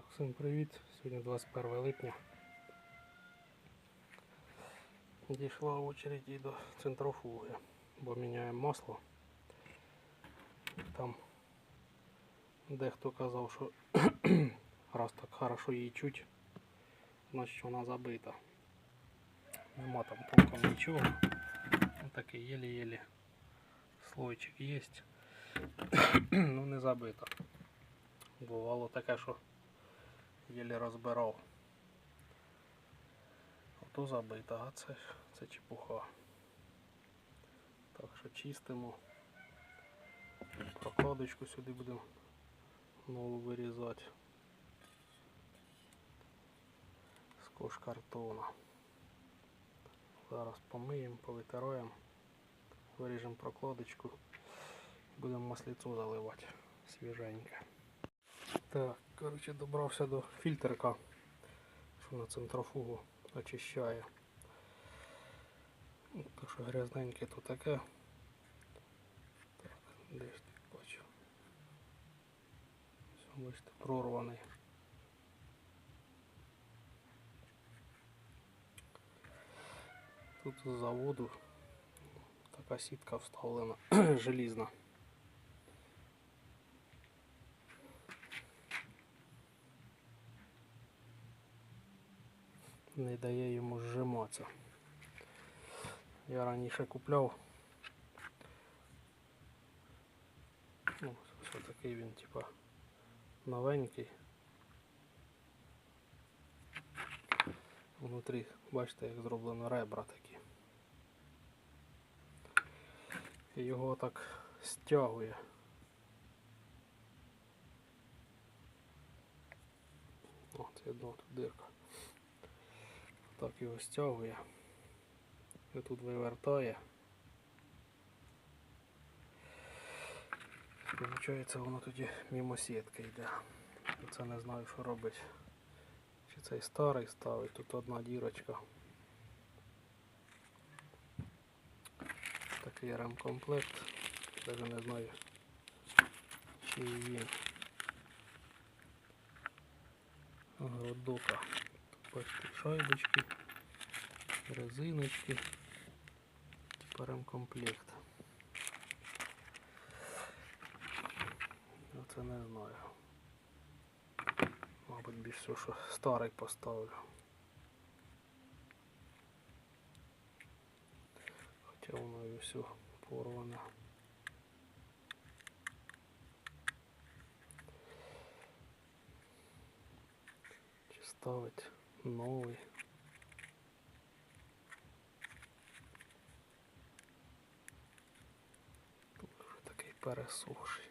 Так, всім привіт. Сьогодні 21 липня. Дійшла очередь і до центрофуги, бо міняємо масло. Там дехто казав, що раз так хорошо її чуть, значить вона забита. Нема там толком нічого. Такий єлі-єлі слойчик є. ну не забита. Бувало таке, що єлі розбирав. Ото забита, а це, це чепуха. Так що чистимо. Прокладочку сюди будемо нову вирізати. З кош-картона. Зараз помиємо, повитираємо, виріжемо прокладочку, будемо маслицо заливати свіженьке. Так, коротше, добрався до фільтрика, що на центрофугу очищає. Ну, Так що грязненьке то таке. Так, десь тут бачу. Все, бачите, прорваний. Тут з заводу така сітка вставлена желізна. Не дає йому зжиматися. Я раніше купляв. Ну, ось такий він, типа, новенький. Внутрі, бачите, як зроблено ребра такі. І його так стягує. О, це одно тут дирка. Так його стягує. І тут вивертає. Получається воно тоді мимо сітки йде. Це не знаю що робити. Чи цей старий ставить, тут одна дірочка. Такий ремкомплект. Навіть не знаю чи він. Городока. Бачите, шайбочки, резиночки, ремкомплект. Оце не знаю. Мабуть, більш все, що старий поставлю. Хоча воно і все порване. Чи ставить вже такий пересохший.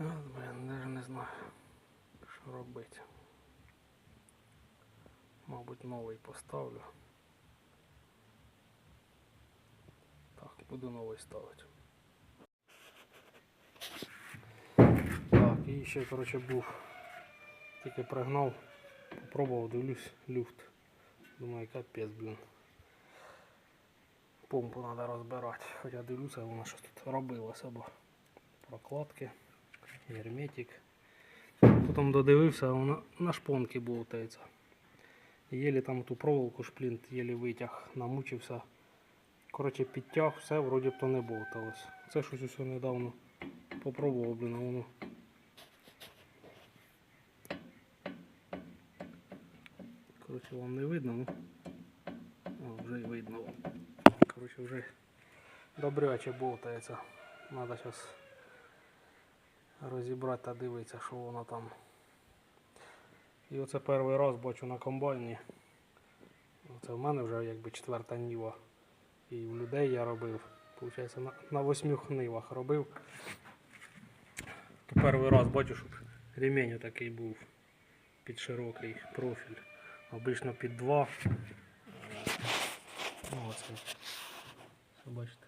От, блін, навіть не знаю, що робити. Мабуть, новий поставлю. Так, буду новий ставити. Так, і ще, коротше, був. Тільки пригнав, попробував, дивлюсь, люфт. Думаю, капець, блін. Помпу треба розбирати. Хоча дивлюся, вона щось тут робилося, бо прокладки, герметик. Потім додивився, вона на шпонки болтається. Єлі там ту проволоку шплінт, єлі витяг, намучився. Коротше, підтяг, все вроді б то не болталось. Це щось усе недавно попробував, блін, воно. Коротше, вам не видно, ну. Вже й видно. Коротше, вже добряче болтається. Надо зараз розібрати та дивитися, що воно там. І оце перший раз бачу на комбайні. Це в мене вже якби четверта ніва. І в людей я робив. Получається, на, на восьмих нивах робив. Перший раз бачу, щоб ремень такий був під широкий профіль. Обично під два. Ну, оце. Бачите?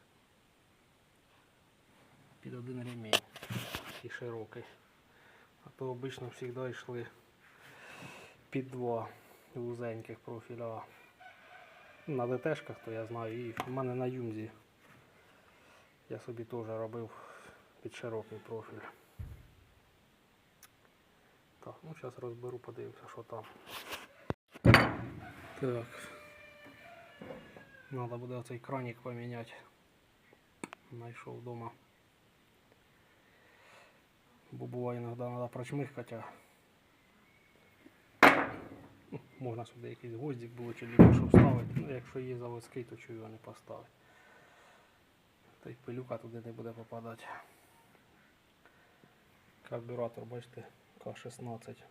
Під один ремень. І широкий. А то обично завжди йшли під два вузеньких профіля. На ДТшках, то я знаю, і в мене на юмзі Я собі теж робив під широкий профіль. Так, ну зараз розберу, подивимося, що там. Так. Надо буде оцей краник поміняти. Найшов вдома. Бо буває іноді треба прочмихкати, можна сюди якийсь гвоздик було чи що вставити. Ну, якщо є заводський, то чого його не поставити. Та й пилюка туди не буде попадати. Карбюратор, бачите, К16.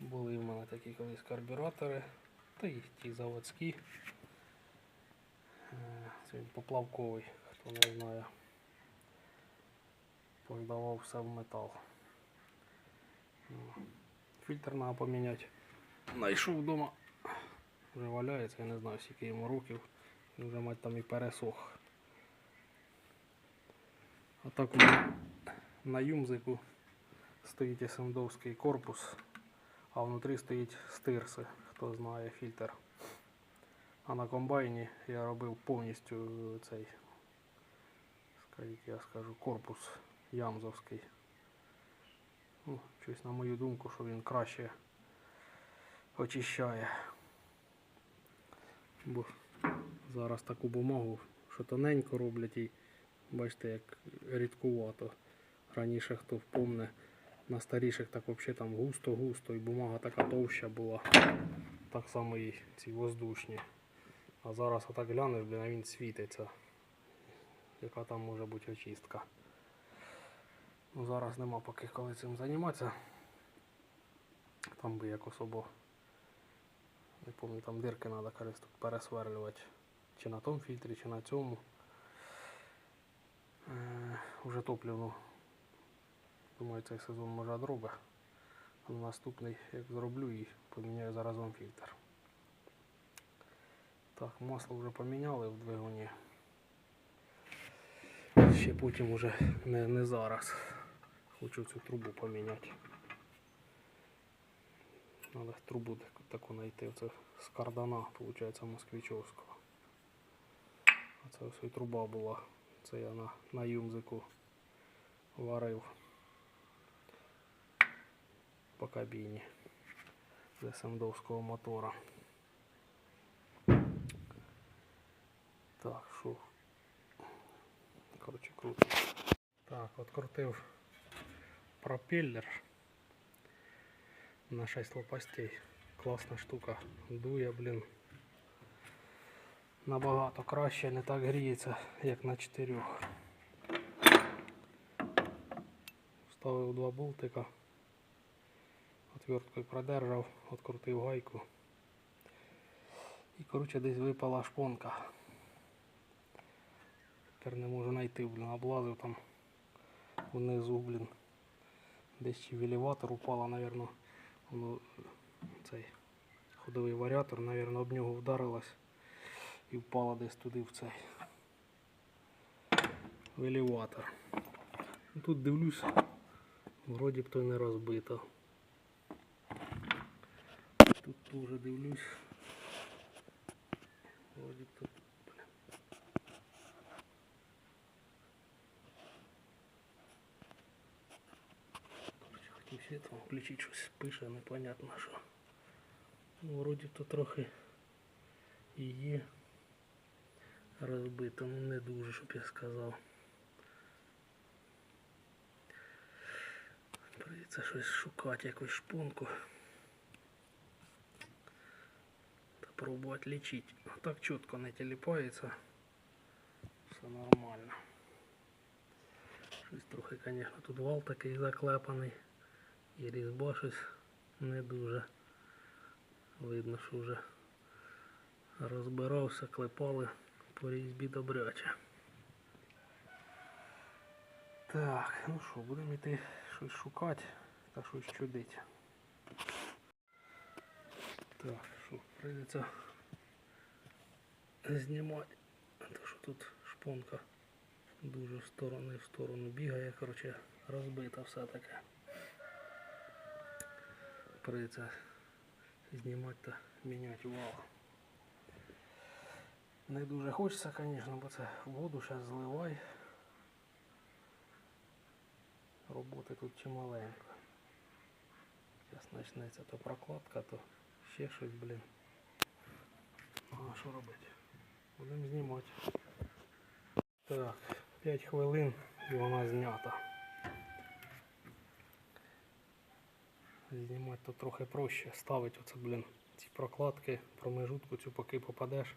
Були в мене такі колись карбюратори, та й ті заводські. Е, Це він поплавковий, хто не знає. Поздавав все в метал. Ну, Фільтр треба поміняти. Найшов вдома. Вже валяється, я не знаю, скільки йому років. Він вже мать там і пересох. А у на юмзику стоїть СМДовський корпус, а внутрі стоїть стирси, хто знає фільтр. А на комбайні я робив повністю цей, скажіть, я скажу, корпус ямзовський. Ну, щось на мою думку, що він краще очищає. Бо зараз таку бумагу, що тоненько роблять і бачите, як рідкувато. Раніше хто впомне, на старіших так взагалі там густо-густо і бумага така товща була. Так само і ці воздушні. А зараз отак глянеш, блін, а він світиться. Яка там може бути очистка. Ну, зараз нема поки коли цим займатися. Там би як особо. Не пам'ятаю, там дирки треба пересверлювати. Чи на тому фільтрі, чи на цьому. Е, уже топливну. Думаю, цей сезон може одробить. А на наступний, як зроблю і поміняю заразом фільтр. Так, масло вже поміняли в двигуні. Ще потім уже не, не зараз. Хочу цю трубу поміняти. Надо трубу таку, знайти. Це з кардана, виходить, москвичовського. А це ось і труба була. Це я на, на юмзику варив по кабіні з СМДовського мотора. Так, що? Коротше, круто. Так, открутив пропеллер на 6 лопастей. Класна штука. Дує, блін. Набагато краще, не так гріється, як на 4. Вставив два болтика. Отверткою продержав, открутив гайку. І коротше десь випала шпонка. Тепер не можу знайти, блін, облазив там внизу, блін. Десь чи в елеватор упала, напевно. Воно цей ходовий варіатор, напевно, об нього вдарилась і впала десь туди в цей в. Ну, Тут дивлюсь, вроді б то не розбито. Теж дивлюсь. Вроді б тут Короче, хотів світло включити щось пише, непонятно що. Ну, вроді то трохи є розбито, ну не дуже, щоб я сказав. Прийдеться щось шукати, якусь шпунку. Та пробувати лічити. Так чітко не теліпається. Все нормально. Щось трохи, звісно, тут вал такий заклепаний. І різьба щось не дуже. Видно, що вже розбирався, клепали по різьбі добряче. Так, ну що, будемо йти щось шукати та щось чудити. Так, прийдеться знімати. То що тут шпонка дуже в сторону і в сторону бігає, коротше, розбита все таке. Прийдеться знімати та міняти вал. Не дуже хочеться, звісно, бо це воду зараз зливай. Роботи тут чималенько. Зараз почнеться то прокладка, то ще щось, блін. А що робити? Будемо знімати. Так, 5 хвилин і вона знята. Знімати то трохи проще. Ставить оце, блін, ці прокладки, промежутку цю поки попадеш.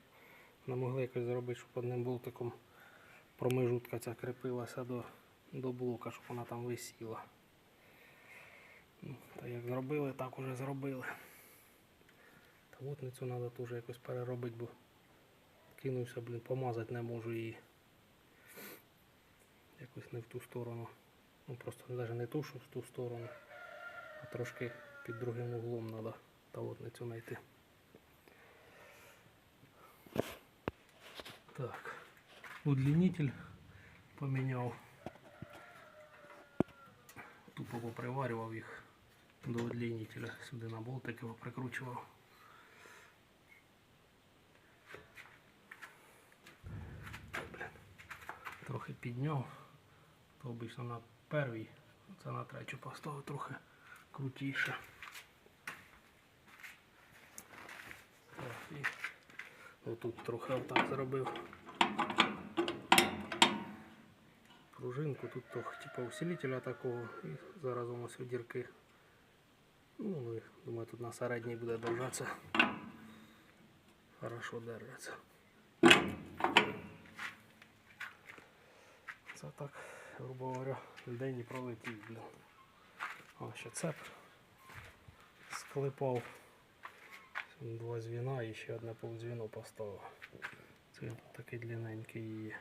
Не могли якось зробити, щоб одним болтиком промежутка ця кріпилася до, до блока, щоб вона там висіла. Та як зробили, так уже зробили. Та треба теж якось переробити, бо кинувся, блін, помазати не можу її. Якось не в ту сторону. Ну просто навіть не ту, що в ту сторону, а трошки під другим углом треба та от знайти. Так, удлинитель поміняв. Тупо поприварював їх до удлинителя. Сюди на болтик його прикручував. Блін. Трохи підняв. То обично на перший, це на третю поставив трохи крутіше. І Отут трохи отак зробив. Пружинку тут трохи типу усилителя такого і зараз у нас дірки. Ну, ну, думаю, тут на середній буде держатися. Хорошо держиться. Це так, грубо говоря, день і пролетів. А, ще цеп склепав. Два звіна і ще одне повдзвіно поставив. Це такий длинненький є.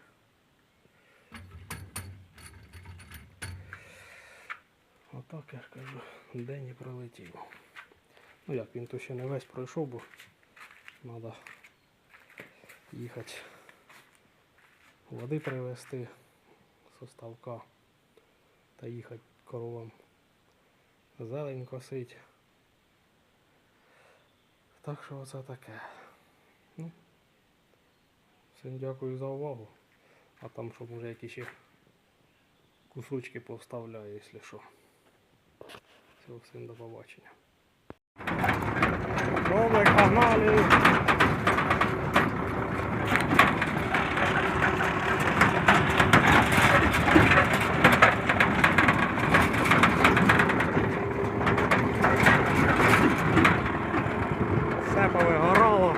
Отак я ж кажу, день і пролетів. Ну як, він то ще не весь пройшов, бо треба їхати води привезти з ставка та їхати коровам зелень косить. Так що оце таке. Ну, всім дякую за увагу. А там щоб може якісь ще кусочки повставляю, якщо що. Все, всім до побачення. Добре, погнали! Все повигорало.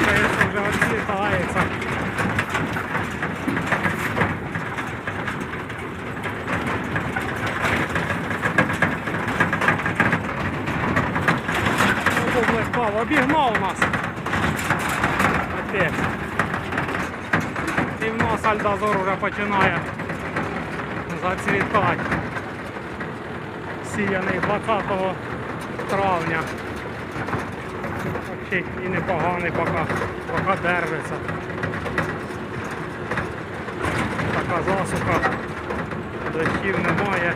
Це вже відсвітається. Бублик впав, обігнав нас. Опять. І в нас Альдазор вже починає зацвітати. Сіяний 20 травня. Ще і непоганий поки, поки держиться. Така засуха, дощів немає.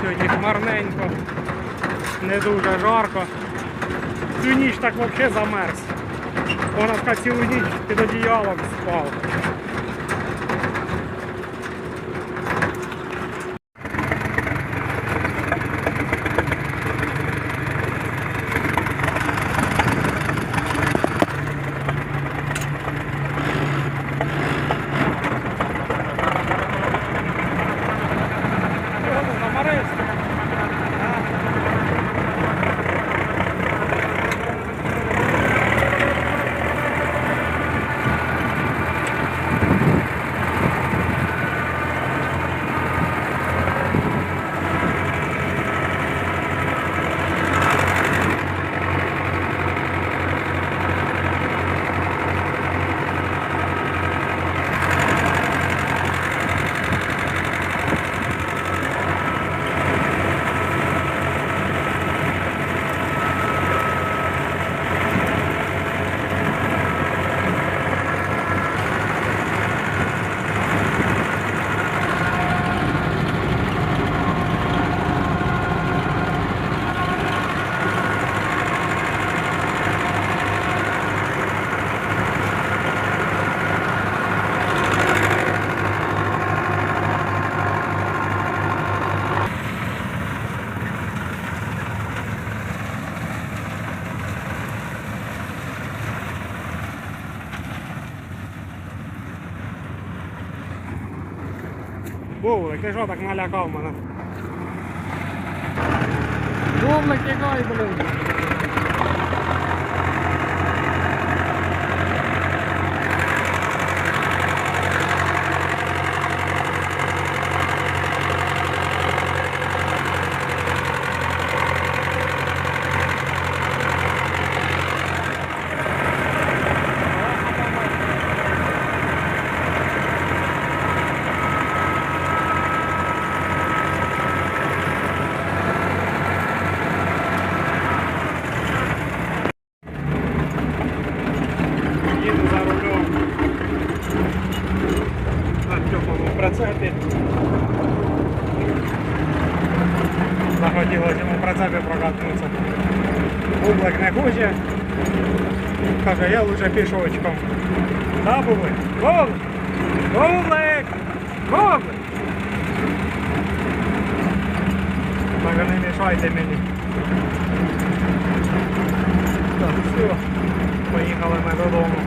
Сьогодні хмарненько, не дуже жарко. Цю ніч так взагалі замерз. Вона така цілу ніч під одіялом спав. Бублик, ти що так налякав мене? Бублик, тікай, блин. Їду за рулем. На теплому прицепі. Захотілося йому в прокатнутися. Бублик не хоче. Каже, я лучше пішочком. Да, Бублик? Бублик! Бублик! Бублик! Так, не мішайте мені. Так, все. Поїхали ми додому.